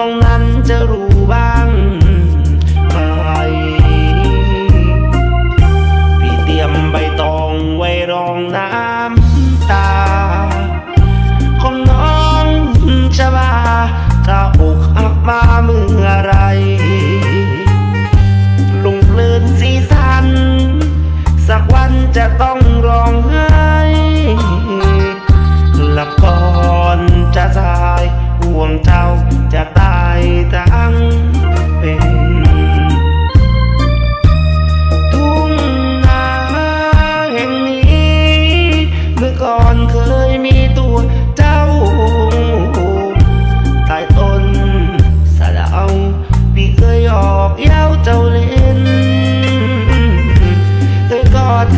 ตรงนั้นจะรู้บ้างไหมพี่เตรียมใบตองไว้รองน้ำตา ของน้องจะบาถ้าอกหักมาเมื่อไรลงเพลินสีสัน สักวันจะต้องร้องไห้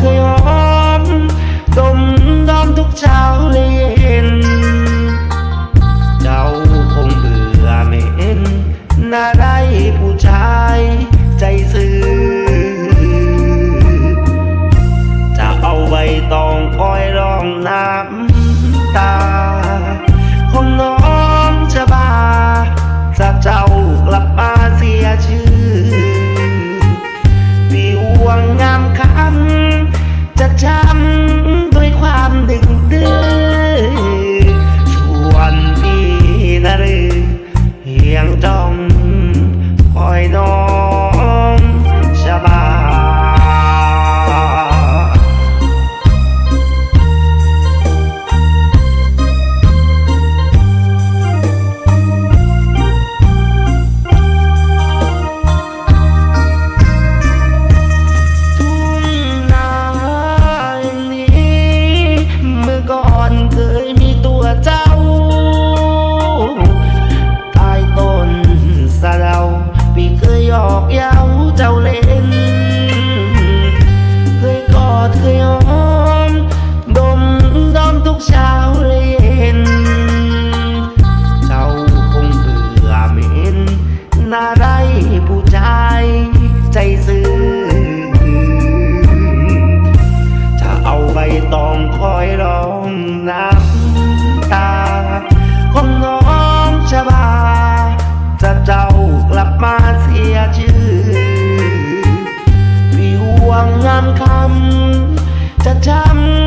say I คำจะช้ำ